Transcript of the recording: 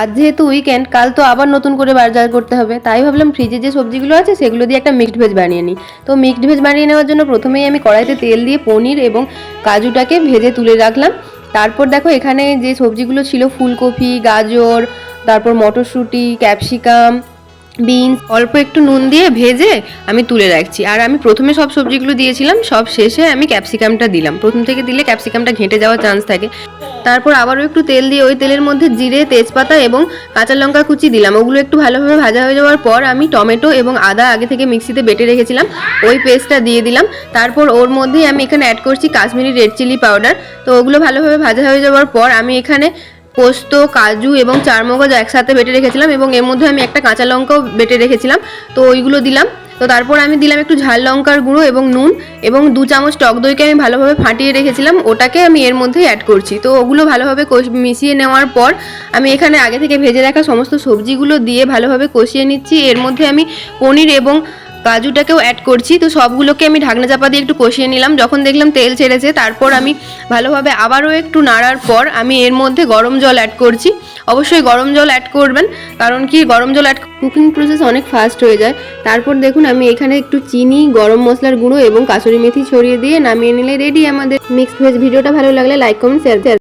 আজ যেহেতু উইকেন্ড কাল তো আবার নতুন করে বাজার করতে হবে। তাই ভাবলাম ফ্রিজে যে সবজিগুলো আছে, সেগুলো দিয়ে একটা মিক্সড ভেজ বানিয়ে নিই। তো মিক্সড ভেজ বানিয়ে নেওয়ার জন্য প্রথমেই আমি কড়াইতে তেল দিয়ে পনির এবং কাজুটাকে ভেজে তুলে রাখলাম। তারপর দেখো, এখানে যে সবজিগুলো ছিল, ফুলকপি, গাজর, তারপর মটরশুঁটি ক্যাপসিকাম বিনস, অল্প একটু নুন দিয়ে ভেজে আমি তুলে রাখছি। আর আমি প্রথমে সব সবজিগুলো দিয়েছিলাম, সব শেষে আমি ক্যাপসিকামটা দিলাম। প্রথম থেকে দিলে ক্যাপসিকামটা ঘেঁটে যাওয়ার চান্স থাকে। তারপর আবারও একটু তেল দিয়ে ওই তেলের মধ্যে জিরে, তেজপাতা এবং কাঁচা লঙ্কা কুচি দিলাম। ওগুলো একটু ভালোভাবে ভাজা হয়ে যাওয়ার পর আমি টমেটো এবং আদা আগে থেকে মিক্সিতে বেটে রেখেছিলাম। ওই পেস্টটা দিয়ে দিলাম। তারপর ওর মধ্যেই আমি এখানে অ্যাড করছি কাশ্মীরি রেড চিলি পাউডার তো ওগুলো ভালোভাবে ভাজা হয়ে যাওয়ার পর আমি এখানে পোস্ত, কাজু এবং চারমগজ একসাথে বেটে রেখেছিলাম এবং এর মধ্যে আমি একটা কাঁচা লঙ্কাও বেটে রেখেছিলাম। তো ওইগুলো দিলাম। তো তারপর আমি দিলাম একটু ঝাল লঙ্কার গুঁড়ো এবং নুন এবং দু চামচ টক দইকে আমি ভালোভাবে ফাটিয়ে রেখেছিলাম। ওটাকে আমি এর মধ্যেই অ্যাড করছি। তো ওগুলো ভালোভাবে মিশিয়ে নেওয়ার পর আমি এখানে আগে থেকে ভেজে রাখা সমস্ত সবজিগুলো দিয়ে ভালোভাবে কষিয়ে নিচ্ছি। এর মধ্যে আমি পনির এবং কাজুটাকেও অ্যাড করছি। তো সবগুলোকে আমি ঢাকনা চাপা দিয়ে একটু কষিয়ে নিলাম। যখন দেখলাম তেল ছেড়েছে, তারপর আমি ভালোভাবে আবারও একটু নাড়ার পর আমি এর মধ্যে গরম জল অ্যাড করছি। অবশ্যই গরম জল অ্যাড করবেন, কারণ কি গরম জল অ্যাড কুকিং প্রসেস অনেক ফাস্ট হয়ে যায়। তারপর দেখুন, আমি এখানে একটু চিনি, গরম মশলার গুঁড়ো এবং কাসুরি মেথি ছড়িয়ে দিয়ে নামিয়ে নিলে রেডি আমাদের মিক্সড ভেজ ভিডিওটা ভালো লাগলে লাইক কমেন্ট শেয়ার